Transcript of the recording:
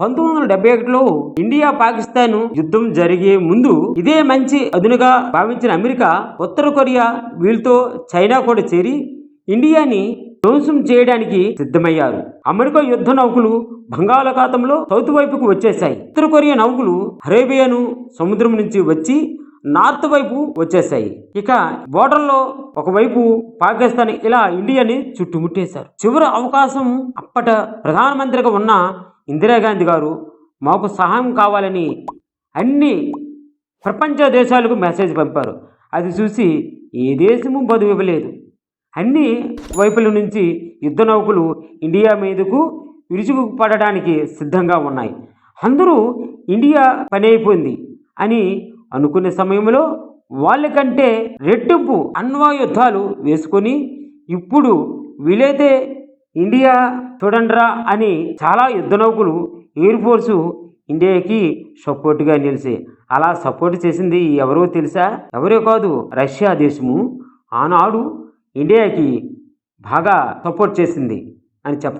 పంతొమ్మిది వందల డెబ్బై ఒకటిలో ఇండియా పాకిస్తాన్ యుద్ధం జరిగే ముందు ఇదే మంచి అదునుగా భావించిన అమెరికా ఉత్తర కొరియా వీళ్ళతో చైనా కూడా చేరి ఇండియాని ధ్వంసం చేయడానికి సిద్ధమయ్యారు. అమెరికా యుద్ధ నౌకలు బంగాళాఖాతంలో సౌత్ వైపుకు వచ్చేశాయి. ఉత్తర కొరియా నౌకలు అరేబియాను సముద్రం నుంచి వచ్చి నార్త్ వైపు వచ్చేసాయి ఇక బోర్డర్లో ఒకవైపు పాకిస్తాన్ ఇలా ఇండియాని చుట్టుముట్టేశారు. చివరి అవకాశం అప్పట ప్రధానమంత్రిగా ఉన్న ఇందిరాగాంధీ గారు మాకు సహాయం కావాలని అన్ని ప్రపంచ దేశాలకు మెసేజ్ పంపారు. అది చూసి ఏ దేశము బదువు ఇవ్వలేదు. అన్ని వైపుల నుంచి యుద్ధ నౌకలు ఇండియా మీదకు విరుచుకుపడడానికి సిద్ధంగా ఉన్నాయి. అందరూ ఇండియా పని అయిపోయింది అని అనుకునే సమయంలో వాళ్ళకంటే రెట్టింపు అణ్వా యుద్ధాలు వేసుకొని ఇప్పుడు వీలైతే ఇండియా చూడండిరా అని చాలా యుద్ధనౌకులు ఎయిర్ ఫోర్సు ఇండియాకి సపోర్ట్గా నిలిచి అలా సపోర్ట్ చేసింది ఎవరో తెలుసా? ఎవరో కాదు రష్యా దేశము. ఆనాడు ఇండియాకి బాగా సపోర్ట్ చేసింది అని చెప్ప